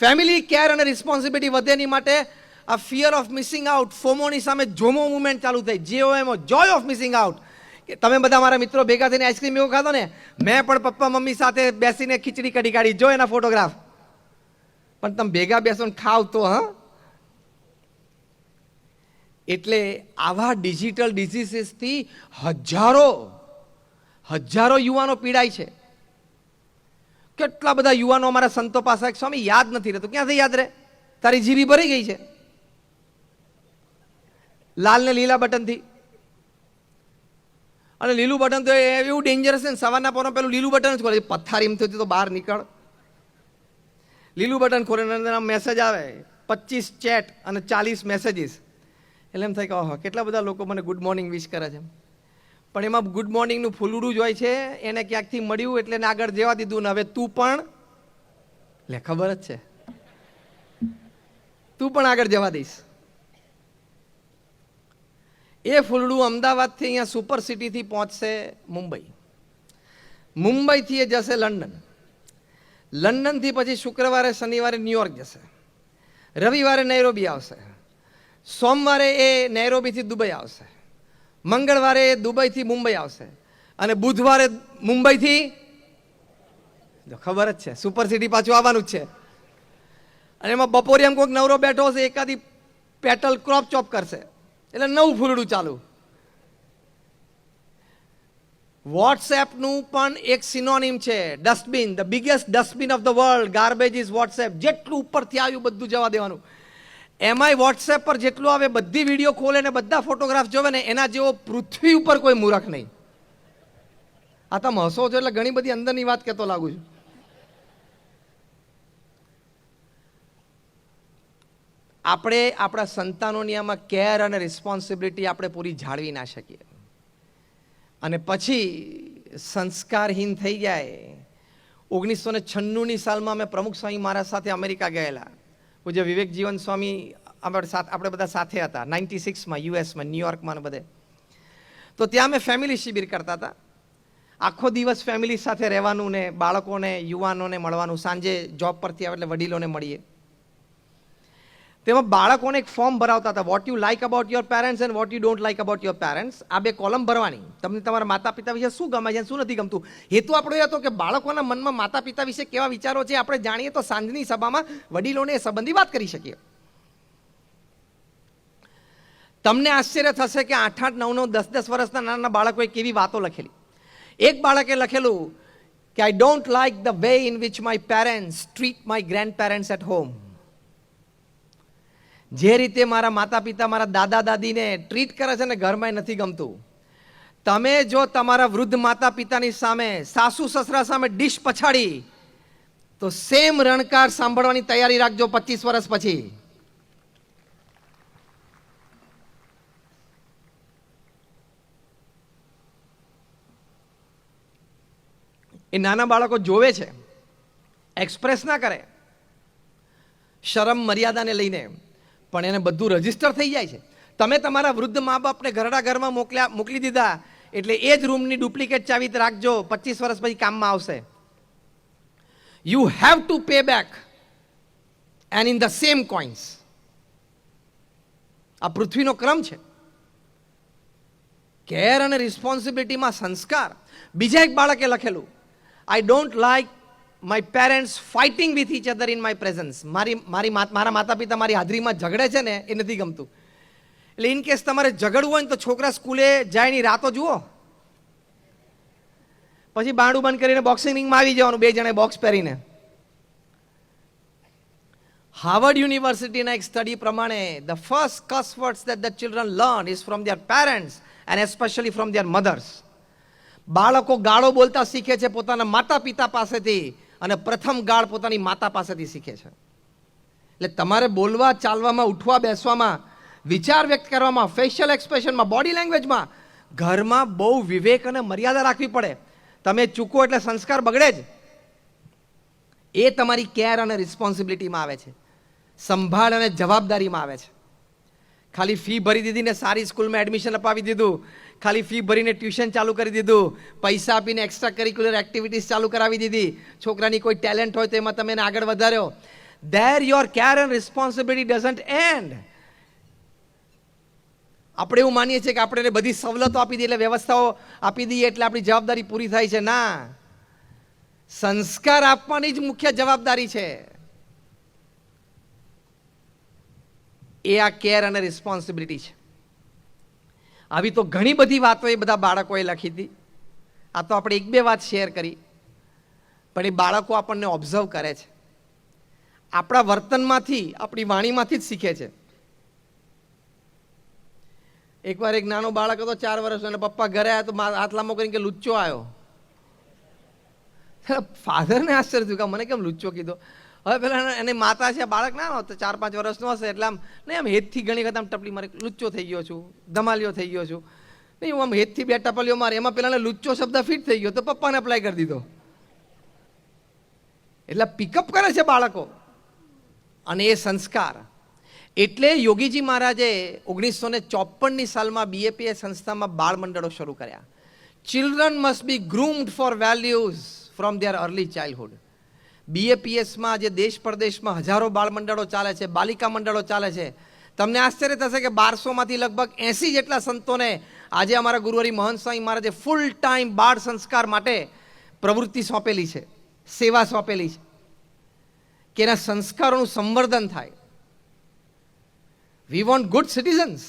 Family care અને responsibility વધે એની માટે આ ફિયર ઓફ મિસિંગ આઉટ ફોમોની સામે જોમો મુવમેન્ટ ચાલુ થઈ. જેઓ એમ જોય ઓફ મિસિંગ આઉટ કે તમે બધા મારા મિત્રો ભેગા થઈને આઈસ્ક્રીમ એવું ખાધો ને, મેં પણ પપ્પા મમ્મી સાથે બેસીને ખીચડી કઢી કાઢી જો એના ફોટોગ્રાફ પણ તમે ભેગા બેસો ને ખાવ તો, હા? એટલે આવા ડિજિટલ ડિઝીસીસથી હજારો હજારો યુવાનો પીડાય છે. કેટલા બધા યુવાનો અમારા સંતો પાસે સ્વામી, યાદ નથી રહેતું. ક્યાંથી યાદ રહે? તારી જીબી ભરી ગઈ છે. લાલ ને લીલા બટનથી. અને લીલું બટન તો એવું ડેન્જરસ છે ને, સવારના પોરમાં પેલું લીલું બટન જ ખોલે. પથ્થારી એમ થયું તો બહાર નીકળ. લીલું બટન ખોલે અંદર મેસેજ આવે. પચીસ ચેટ અને ચાલીસ મેસેજીસ એટલે એમ થાય કે, ઓહો, કેટલા બધા લોકો મને ગુડ મોર્નિંગ વિશ કરે છે. પણ એમાં ગુડ મોર્નિંગનું ફૂલડું જ હોય છે. એને ક્યાંકથી મળ્યું એટલે એને આગળ જવા દીધું ને હવે તું પણ લે, ખબર જ છે. તું પણ આગળ જવા દઈશ. એ ફૂલડું અમદાવાદથી અહીંયા સુપર સિટીથી પહોંચશે મુંબઈ. મુંબઈથી એ જશે લંડન. લંડનથી પછી શુક્રવારે, શનિવારે ન્યુયોર્ક જશે. રવિવારે નૈરોબી આવશે. સોમવારે એ નૈરોબીથી દુબઈ આવશે. મંગળવારે દુબઈથી મુંબઈ આવશે. અને બુધવારે મુંબઈથી જો ખબર જ છે, સુપર સિટી પાછું આવવાનું જ છે. અને એમાં બપોરે એમ કોઈક નવરો બેઠો હશે, એકાદી પેટલ ક્રોપ ચોપ કરશે. એટલે નવું ફૂલડું ચાલુ. વોટ્સએપનું પણ એક સિનોનિમ છે, dustbin, the biggest dustbin of the world, garbage is WhatsApp. જેટલું ઉપરથી આવ્યું બધું જવા દેવાનું. એમાંય વોટ્સએપ પર જેટલું આવે, બધી વીડિયો ખોલે ને બધા ફોટોગ્રાફ જોવે ને, એના જેવો પૃથ્વી ઉપર કોઈ મૂરખ નહીં. આ તમે હસો છો એટલે ઘણી બધી અંદરની વાત કહેતો લાગુ છું. આપણે આપણા સંતાનોની આમાં કેર અને રિસ્પોન્સિબિલિટી આપણે પૂરી જાળવી ના શકીએ. અને પછી સંસ્કારહીન થઈ જાય. ઓગણીસો ને છન્નુંની સાલમાં અમે પ્રમુખ સ્વામી મારા સાથે અમેરિકા ગયેલા. પૂજ્ય વિવેક જીવન સ્વામી આપણે સાથ આપણે બધા સાથે હતા. નાઇન્ટી સિક્સમાં યુએસમાં ન્યુયોર્કમાં બધે. તો ત્યાં અમે ફેમિલી શિબિર કરતા હતા. આખો દિવસ ફેમિલી સાથે રહેવાનું ને બાળકોને, યુવાનોને મળવાનું. સાંજે જોબ પરથી આવે એટલે વડીલોને મળીએ. તેમાં બાળકોને એક ફોર્મ ભરાવતા હતા. What you like about your parents and what you don't like about your parents આ બે કોલમ ભરવાની. તમને તમારા માતા પિતા વિશે શું ગમે છે શું નથી ગમતું? હેતુ આપણો એ હતો કે બાળકોના મનમાં માતા પિતા વિશે કેવા વિચારો છે આપણે જાણીએ તો સાંજની સભામાં વડીલોને એ સંબંધી વાત કરી શકીએ. તમને આશ્ચર્ય થશે કે આઠ આઠ નવ નવ દસ દસ વર્ષના નાના બાળકોએ કેવી વાતો લખેલી. એક બાળકે લખેલું કે I don't like the way in which my parents treat my grandparents at home જે રીતે મારા માતા પિતા મારા દાદા દાદીને ટ્રીટ કરે છે ને ઘરમાં નથી ગમતું. તમે જો તમારા વૃદ્ધ માતા પિતાની સામે સાસુ સસરા સામે ડીશ પછાડી, તો સેમ રણકાર સાંભળવાની તૈયારી રાખજો પચીસ વર્ષ પછી. એ નાના બાળકો જોવે છે એક્સપ્રેસ ના કરે. શરમ મર્યાદાને લઈને. પણ એને બધું રજિસ્ટર થઈ જાય છે. તમે તમારા વૃદ્ધ મા બાપને ઘરડા ઘરમાં મોકલ્યા, મોકલી દીધા, એટલે એ જ રૂમની ડુપ્લિકેટ ચાવી રાખજો, પચીસ વર્ષ પછી કામમાં આવશે. You have to pay back and in the same coins આ પૃથ્વીનો ક્રમ છે. કેર અને રિસ્પોન્સિબિલિટીમાં સંસ્કાર. બીજા એક બાળકે લખેલું I don't like my parents fighting with each other in my presence મારી મારી મારા માતા પિતા મારી હાજરીમાં ઝઘડે છે ને, એ નથી ગમતું. એટલે ઇન કેસ તમારે ઝઘડવું હોય ને તો છોકરા સ્કૂલે જાય ની રાતો જુઓ. પછી બાંડું બંધ કરીને બોક્સિંગ રિંગમાં આવી જવાનું, બે જણે બોક્સ પહેરીને. હાર્વર્ડ યુનિવર્સિટીના એક સ્ટડી પ્રમાણે the first cuss words that the children learn is from their parents and especially from their mothers બાળકો ગાળો બોલતા શીખે છે પોતાના માતા પિતા પાસેથી. અને પ્રથમ ગાળ પોતાની માતા પાસેથી શીખે છે. એટલે તમારે બોલવા, ચાલવામાં, ઉઠવા, બેસવામાં, વિચાર વ્યક્ત કરવામાં ફેશિયલ એક્સપ્રેશનમાં બોડી લેંગ્વેજમાં ઘરમાં બહુ વિવેક અને મર્યાદા રાખવી પડે. તમે ચૂકો એટલે સંસ્કાર બગડે જ. એ તમારી કેર અને રિસ્પોન્સિબિલિટીમાં આવે છે. સંભાળ અને જવાબદારીમાં આવે છે. ખાલી ફી ભરી દીધી ને સારી સ્કૂલમાં એડમિશન અપાવી દીધું. ખાલી ફી ભરીને ટ્યુશન ચાલુ કરી દીધું. પૈસા આપીને એક્સ્ટ્રા કરિક્યુલર એક્ટિવિટીઝ ચાલુ કરાવી દીધી. છોકરાની કોઈ ટેલેન્ટ હોય તો એમાં તમે એને આગળ વધાર્યો. There your care and responsibility doesn't end આપણે એવું માનીએ છીએ કે આપણે એને બધી સવલતો આપી દઈએ એટલે વ્યવસ્થાઓ આપી દઈએ એટલે આપણી જવાબદારી પૂરી થાય છે. ના. સંસ્કાર આપવાની જ મુખ્ય જવાબદારી છે. એ આ કેર અને રિસ્પોન્સિબિલિટી છે. આવી તો ઘણી બધી વાતો એ બધા બાળકોએ લખી હતી આ તો આપણે એક બે વાત શેર કરી. પણ એ બાળકો આપણને ઓબ્ઝર્વ કરે છે. આપણા વર્તનમાંથી, આપણી વાણીમાંથી જ શીખે છે. એકવાર એક નાનો બાળક હતો, ચાર વર્ષનો અને પપ્પા ઘરે આવ્યા તો હાથ લાંબો કરીને કે, લુચ્ચો આવ્યો ફાધરને આશ્ચર્ય થયું કે મને કેમ લુચ્ચો કીધો? હવે પેલા એની માતા છે બાળક ના હોત ચાર પાંચ વર્ષનો હશે, એટલે આમ નહીં આમ હેતથી ઘણી વખત આમ ટપલી મારે લુચ્ચો થઈ ગયો છું, ધમાલિયો થઈ ગયો છું. નહીં, હું આમ હેતથી બે ટપલીઓ મારે, એમાં પેલાને લુચ્ચો શબ્દ ફિટ થઈ ગયો તો પપ્પાને અપ્લાય કરી દીધો. એટલે પિકઅપ કરે છે બાળકો. અને એ સંસ્કાર. એટલે યોગીજી મહારાજે ઓગણીસો ને ચોપનની સાલમાં બીએપીએ સંસ્થામાં બાળ મંડળો શરૂ કર્યા. Children must be groomed for values from their early childhood બીએપીએસમાં જે દેશ પરદેશમાં હજારો બાળ મંડળો ચાલે છે, બાલિકા મંડળો ચાલે છે. તમને આશ્ચર્ય થશે કે બારસોમાંથી લગભગ એંસી જેટલા સંતોને આજે અમારા ગુરુવારી મહંત સ્વામી મહારાજે ફૂલ ટાઈમ બાળ સંસ્કાર માટે પ્રવૃત્તિ સોંપેલી છે, સેવા સોંપેલી છે. કે એના સંસ્કારોનું સંવર્ધન થાય. વી વોન્ટ ગુડ સિટીઝન્સ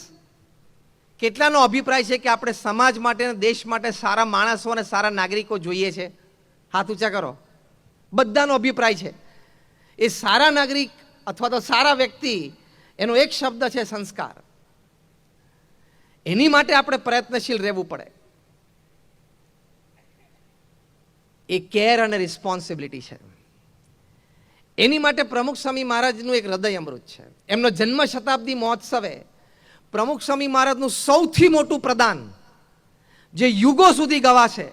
કેટલાનો અભિપ્રાય છે કે આપણે સમાજ માટે દેશ માટે સારા માણસો અને સારા નાગરિકો જોઈએ છે? હાથ ઊંચા કરો. બધાનો અભિપ્રાય છે. એ સારા નાગરિક અથવા તો સારા વ્યક્તિ, એનો એક શબ્દ છે સંસ્કાર. એની માટે આપણે પ્રયત્નશીલ રહેવું પડે. એ કેર અને રિસ્પોન્સિબિલિટી છે. એની માટે પ્રમુખ સ્વામી મહારાજનું એક હૃદય અમૃત છે. એમનો જન્મ શતાબ્દી મહોત્સવે પ્રમુખ સ્વામી મહારાજનું સૌથી મોટું પ્રદાન જે યુગો સુધી ગવાશે.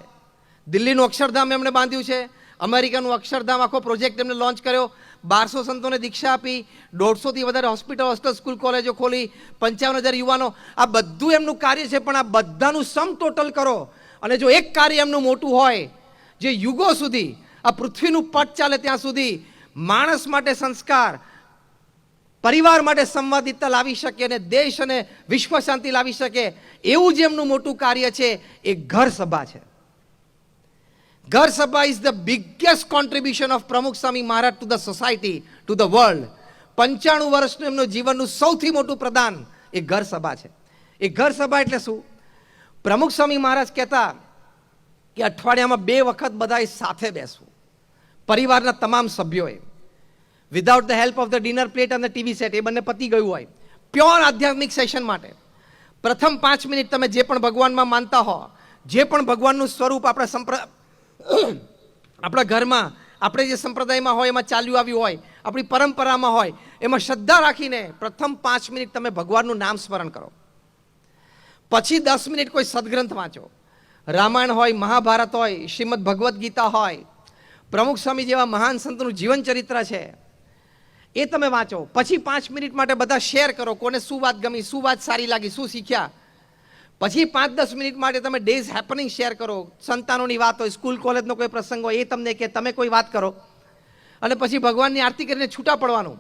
દિલ્હીનું અક્ષરધામ એમણે બાંધ્યું છે અમેરિકાનું અક્ષરધામ આખો પ્રોજેક્ટ એમને લોન્ચ કર્યો. બારસો સંતોને દીક્ષા આપી. દોઢસોથી વધારે હોસ્પિટલ, હોસ્ટેલ, સ્કૂલ, કોલેજો ખોલી. પંચાવન હજાર યુવાનો. આ બધું એમનું કાર્ય છે, પણ આ બધાનું સમ ટોટલ કરો. અને જો એક કાર્ય એમનું મોટું હોય, જે યુગો સુધી, આ પૃથ્વીનું પટ ચાલે ત્યાં સુધી, માણસ માટે સંસ્કાર, પરિવાર માટે સંવાદિતતા લાવી શકે અને દેશ અને વિશ્વ શાંતિ લાવી શકે, એવું જે એમનું મોટું કાર્ય છે, એ ઘર સભા છે. ઘર સભા is the biggest contribution of Pramukh Swami Maharaj to the society to the world પંચાણું વર્ષનું એમનું જીવનનું સૌથી મોટું પ્રદાન એ ઘર સભા છે. એ ઘર સભા એટલે શું? પ્રમુખ સ્વામી મહારાજ કહેતા કે અઠવાડિયામાં બે વખત બધાએ સાથે બેસવું. પરિવારના તમામ સભ્યોએ. Without the help of the dinner plate અને ટીવી સેટ એ બંને પતી ગયું હોય. પ્યોર આધ્યાત્મિક સેશન માટે. પ્રથમ પાંચ મિનિટ તમે જે પણ ભગવાનમાં માનતા હો, જે પણ ભગવાનનું સ્વરૂપ આપણે સંપ્ર આપણા ઘરમાં, આપણે જે સંપ્રદાયમાં હોય, એમાં ચાલ્યું આવ્યું હોય, આપણી પરંપરામાં હોય, એમાં શ્રદ્ધા રાખીને પ્રથમ પાંચ મિનિટ તમે ભગવાનનું નામ સ્મરણ કરો. પછી દસ મિનિટ કોઈ સદગ્રંથ વાંચો. રામાયણ હોય, મહાભારત હોય, શ્રીમદ ભગવદ્ ગીતા હોય, પ્રમુખ સ્વામી જેવા મહાન સંતનું જીવન ચરિત્ર છે, એ તમે વાંચો. પછી પાંચ મિનિટ માટે બધા શેર કરો, કોને શું વાત ગમી, શું વાત સારી લાગી, શું શીખ્યા. પછી પાંચ દસ મિનિટ માટે તમે ડેઝ હેપનિંગ શેર કરો. સંતાનોની વાત હોય સ્કૂલ કોલેજનો કોઈ પ્રસંગ હોય, એ તમને કે તમે કોઈ વાત કરો. અને પછી ભગવાનની આરતી કરીને છૂટા પડવાનું.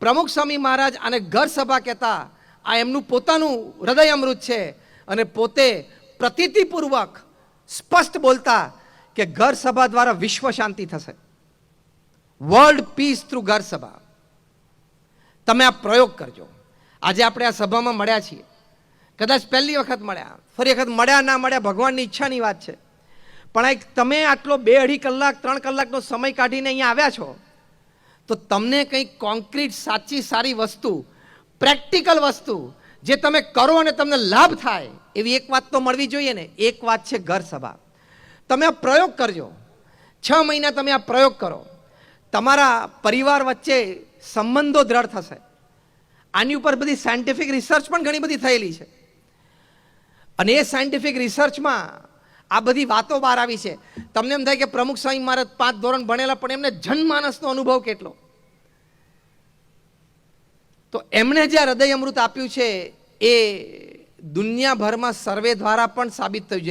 પ્રમુખ સ્વામી મહારાજ અને ઘર સભા કહેતા, આ એમનું પોતાનું હૃદય અમૃત છે. અને પોતે પ્રતીતિપૂર્વક સ્પષ્ટ બોલતા કે ઘર સભા દ્વારા વિશ્વ શાંતિ થશે. વર્લ્ડ પીસ થ્રુ ઘર સભા. તમે આ પ્રયોગ કરજો. આજે આપણે આ સભામાં મળ્યા છીએ. કદાચ પહેલી વખત મળ્યા. ફરી વખત મળ્યા, ના મળ્યા, ભગવાનની ઈચ્છાની વાત છે. પણ એક તમે આટલો બે અઢી કલાક, ત્રણ કલાકનો સમય કાઢીને અહીંયા આવ્યા છો, તો તમને કંઈક કોન્ક્રીટ સાચી, સારી વસ્તુ પ્રેક્ટિકલ વસ્તુ, જે તમે કરો અને તમને લાભ થાય, એવી એક વાત તો મળવી જોઈએ ને. એક વાત છે ઘર સભા. તમે આ પ્રયોગ કરજો. છ મહિના તમે આ પ્રયોગ કરો. તમારા પરિવાર વચ્ચે સંબંધો દ્રઢ થશે. આની ઉપર બધી સાયન્ટિફિક રિસર્ચ પણ ઘણી બધી થયેલી છે. અને એ સાયન્ટિફિક રિસર્ચમાં આ બધી વાતો બહાર આવી છે. તમને એમ થાય કે પ્રમુખ સ્વામી મહારાજ પાંચ ધોરણ ભણેલા, પણ એમને જનમાનસનો અનુભવ કેટલો? તો એમણે જે હૃદય અમૃત આપ્યું છે, એ દુનિયાભરમાં સર્વે દ્વારા પણ સાબિત થયું છે.